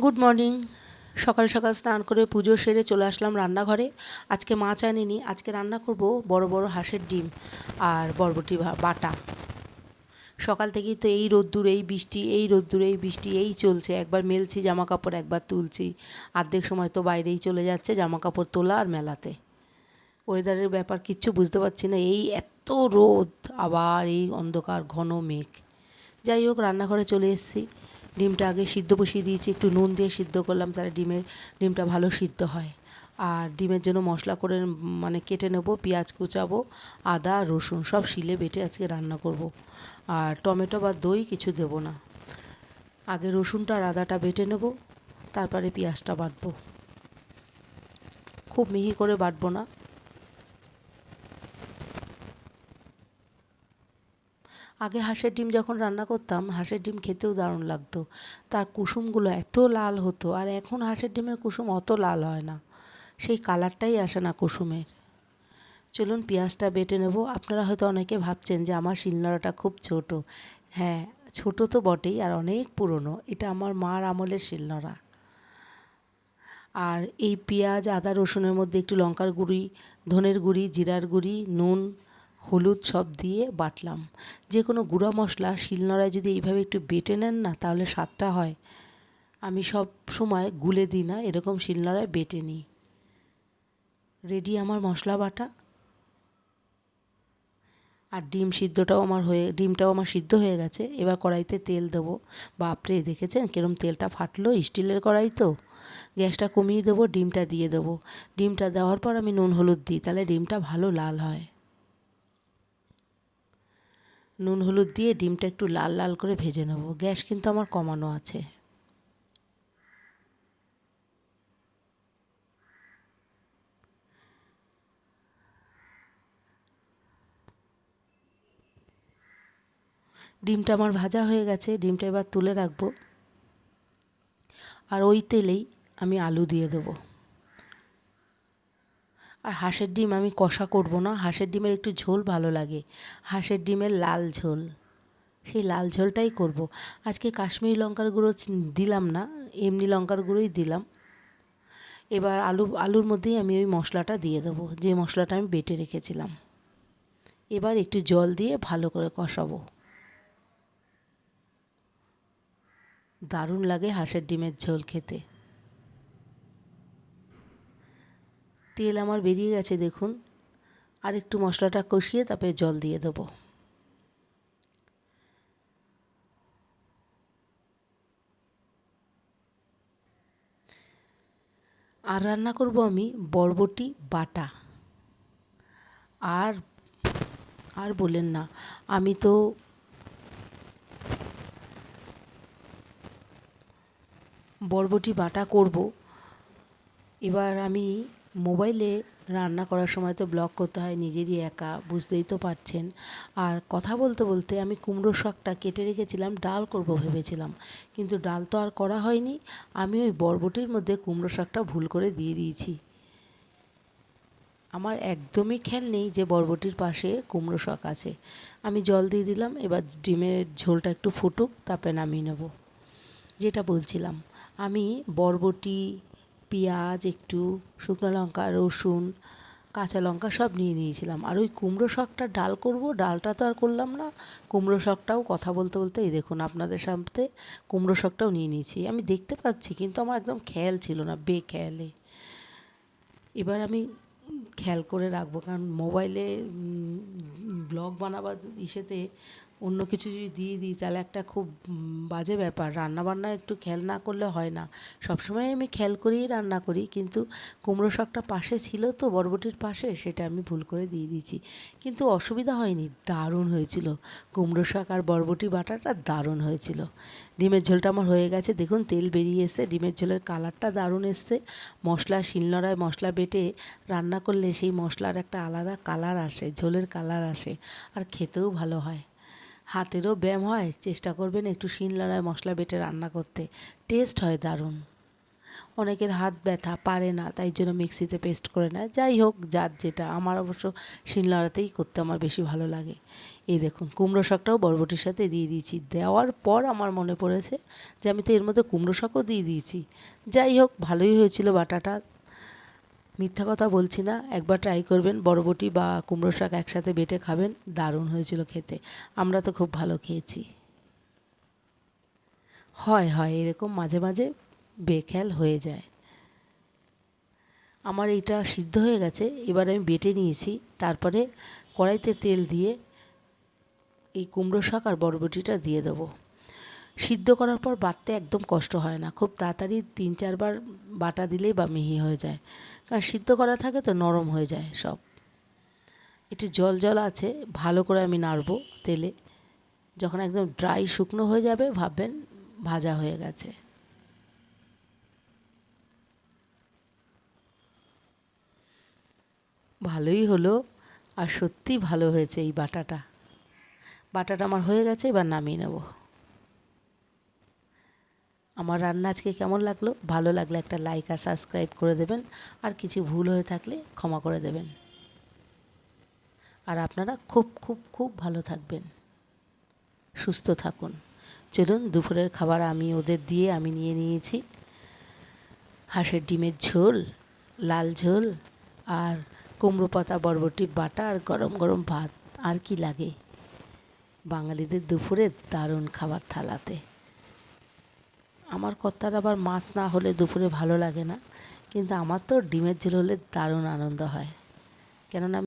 Good morning সকাল সকাল স্নান করে পুজো সেরে চলে আসলাম রান্নাঘরে। আজকে মাছ আনিনি। আজকে রান্না করব বড় বড় হাঁসের ডিম আর বরবটি বাটা। সকাল থেকেই তো এই রোদ্দুর, এই বৃষ্টি, এই রোদ্দুর, এই বৃষ্টি, এই চলছে। একবার মেলছি জামা কাপড় একবার তুলছি। অর্ধেক সময় তো বাইরেই চলে যাচ্ছে জামা কাপড় তোলা আর মেলাতে। ওয়েদারের ব্যাপার কিচ্ছু বুঝতে পারছি না। এই এত রোদ, আবার এই অন্ধকার, ঘন মেঘ। যাই হোক, রান্নাঘরে চলে এসেছি। ডিমটা আগে সিদ্ধ বসিয়ে দিয়েছি, একটু নুন দিয়ে সিদ্ধ করলাম, তাহলে ডিমের, ডিমটা ভালো সিদ্ধ হয়। আর ডিমের জন্য মশলা করে মানে কেটে নেব, পেঁয়াজ কুচাবো, আদা, রসুন, সব শিলে বেটে আজকে রান্না করব। আর টমেটো বা দই কিছু দেবো না। আগে রসুনটা আর আদাটা বেটে নেব, তারপরে পেঁয়াজটা বাটবো। খুব মিহি করে বাটবো না। আগে হাঁসের ডিম যখন রান্না করতাম, হাঁসের ডিম খেতেও দারুণ লাগতো। তার কুসুমগুলো এত লাল হতো, আর এখন হাঁসের ডিমের কুসুম অত লাল হয় না। সেই কালারটাই আসে না কুসুমের। চলুন পেঁয়াজটা বেটে নেব। আপনারা হয়তো অনেকে ভাবছেন যে আমার শিলনোড়াটা খুব ছোট। হ্যাঁ ছোট তো বটেই আর অনেক পুরনো। এটা আমার মার আমলের শিলনোড়া। আর এই পেঁয়াজ, আদা, রসুনের মধ্যে একটু লঙ্কার গুঁড়ি, ধনের গুঁড়ি, জিরার গুঁড়ি, নুন হলুদ সব দিয়ে বাটলাম। যে কোনো গুঁড়া মশলা, শিলনোড়ায় যদি এইভাবে একটু বেটে নেন না, তাহলে স্বাদটা হয়। আমি সব সময় গুলে দিই না, এরকম শিলনোড়ায় বেটে নিই। রেডি আমার মশলা বাটা। আর ডিম সিদ্ধটাও আমার হয়ে, ডিমটাও আমার সিদ্ধ হয়ে গেছে। এবার কড়াইতে তেল দেবো। বাপরে, দেখেছেন কিরম তেলটা ফাটলো? স্টিলের কড়াই তো। গ্যাসটা কমিয়ে দেবো, ডিমটা দিয়ে দেবো। ডিমটা দেওয়ার পর আমি নুন, হলুদ দিই, তাহলে ডিমটা ভালো লাল হয়। নুন হলুদ দিয়ে ডিমটা একটু লাল লাল করে ভেজে নেব। গ্যাস কিন্তু আমার কমানো আছে। ডিমটা আমার ভাজা হয়ে গেছে, ডিমটা এবার তুলে রাখব। আর ওই তেলেই আমি আলু দিয়ে দেবো। আর হাঁসের ডিম আমি কষা করব না। হাঁসের ডিমের একটু ঝোল ভালো লাগে। হাঁসের ডিমের লাল ঝোল। সেই লাল ঝোলটাই করব। আজকে কাশ্মীরি লঙ্কার গুঁড়ো দিলাম না, এমনি লঙ্কার গুঁড়োই দিলাম। এবার আলু, আলুর মধ্যেই আমি ওই মশলাটা দিয়ে দেবো। যে মশলাটা আমি বেটে রেখেছিলাম। এবার একটু জল দিয়ে ভালো করে কষাবো। দারুণ লাগে হাঁসের ডিমের ঝোল খেতে। তেল আমার বেরিয়ে গেছে, দেখুন। আর একটু মশলাটা কষিয়ে তারপরে জল দিয়ে দেবো। আর রান্না করব আমি বরবটি, বাটা। আর আর বলেন না, আমি তো বরবটি, বাটা করব। এবার আমি মোবাইলে রান্না করার সময় তো ব্লগ করতে হয়, নিজেরই একা, বুঝতেই তো পারছেন। আর কথা বলতে বলতে আমি কুমড়ো শাকটা কেটে রেখেছিলাম, ডাল করব ভেবেছিলাম। কিন্তু ডাল তো আর করা হয়নি, আমি ওই বরবটির মধ্যে কুমড়ো শাকটা ভুল করে দিয়ে দিয়েছি। আমার একদমই খেয়াল নেই যে বরবটির পাশে কুমড়ো শাক আছে। আমি জল দিয়ে দিলাম, এবার ডিমের ঝোলটা একটু ফুটুক, তারপরে নামিয়ে নেব। যেটা বলছিলাম, আমি বরবটি পেঁয়াজ, একটু শুকনো লঙ্কা, রসুন, কাঁচা লঙ্কা সব নিয়ে নিয়েছিলাম। আর ওই কুমড়ো শাকটা ডাল করব, ডালটা তো আর করলাম না। কুমড়ো শাকটাও কথা বলতে বলতে, এই দেখুন আপনাদের সাথে কুমড়ো শাকটাও নিয়ে নিয়েছি। আমি দেখতে পাচ্ছি, কিন্তু আমার একদম খেয়াল ছিল না, বেখেয়ালে। এবার আমি খেয়াল করে রাখব, কারণ মোবাইলে ব্লগ বানাবার ইসেতে অন্য কিছু যদি দিয়ে দিই, তাহলে একটা খুব বাজে ব্যাপার। রান্না বান্না একটু খেয়াল না করলে হয় না। সবসময় আমি খেয়াল করেই রান্না করি, কিন্তু কুমড়ো শাকটা পাশে ছিল তো, বরবটির পাশে, সেটা আমি ভুল করে দিয়ে দিয়েছি। কিন্তু অসুবিধা হয়নি, দারুণ হয়েছিল। কুমড়ো শাক আর বরবটি বাটাটা দারুণ হয়েছিল। ডিমের ঝোলটা আমার হয়ে গেছে। দেখুন, তেল বেরিয়ে এসছে, ডিমের ঝোলের কালারটা দারুণ এসছে। মশলা, শিলনোড়ায় মশলা বেটে রান্না করলে সেই মশলার একটা আলাদা কালার আসে, ঝোলের কালার আসে, আর খেতেও ভালো হয়। হাতেরও ব্যায়াম হয়, চেষ্টা করবেন একটু শিলনোড়ায় মশলা বেটে রান্না করতে। টেস্ট হয় দারুণ। অনেকের হাত ব্যথা পারে না, তাই জন্য মিক্সিতে পেস্ট করে নেয়। যাই হোক, যার যেটা। আমার অবশ্য শিলনোড়াতেই করতে আমার বেশি ভালো লাগে। এই দেখুন, কুমড়ো শাকটাও বরবটির সাথে দিয়ে দিয়েছি। দেওয়ার পর আমার মনে পড়েছে যে, আমি তো এর মধ্যে কুমড়ো শাকও দিয়ে দিয়েছি। যাই হোক, ভালোই হয়েছিল বাটাটা। মিথ্যা কথা বলছি না, একবার ট্রাই করবেন, বরবটি বা কুমড়ো শাক একসাথে বেটে খাবেন, দারুণ হয়েছিল খেতে। আমরা তো খুব ভালো খেয়েছি। হয় হয়, এরকম মাঝে মাঝে বেখেয়াল হয়ে যায়। আমার এইটা সিদ্ধ হয়ে গেছে, এবার আমি বেটে নিয়েছি, তারপরে কড়াইতে তেল দিয়ে এই কুমড়ো শাক আর বরবটিটা দিয়ে দেবো। সিদ্ধ করার পর বাটতে একদম কষ্ট হয় না। খুব তাড়াতাড়ি তিন, চারবার বাটা দিলেই বা মিহি হয়ে যায়। কারণ সিদ্ধ করা থাকে তো নরম হয়ে যায় সব। একটু জল জল আছে, ভালো করে আমি নাড়বো তেলে। যখন একদম ড্রাই শুকনো হয়ে যাবে, ভাববেন ভাজা হয়ে গেছে। ভালোই হলো, আর সত্যি ভালো হয়েছে এই বাটাটা। বাটাটা আমার হয়ে গেছে, এবার নামিয়ে নেব। আমার রান্না আজকে কেমন লাগল? ভালো লাগলে একটা লাইক আর সাবস্ক্রাইব করে দেবেন। আর কিছু ভুল হয়ে থাকলে ক্ষমা করে দেবেন। আর আপনারা খুব খুব খুব ভালো থাকবেন। সুস্থ থাকুন। চলুন, দুপুরের খাবার আমি ওদের দিয়ে আমি নিয়ে নিয়েছি। হাঁসের ডিমের ঝোল, লাল ঝোল আর কুমড়ো পাতা, বরবটি, বাটা আর গরম গরম ভাত। আর কি লাগে? বাঙালিদের দুপুরে দারুণ খাবার থালাতে। আমার কর্তার আবার মাছ না হলে দুপুরে ভালো লাগে না। কিন্তু আমার তো ডিমের ঝোল হলে দারুণ আনন্দ হয়। কেননা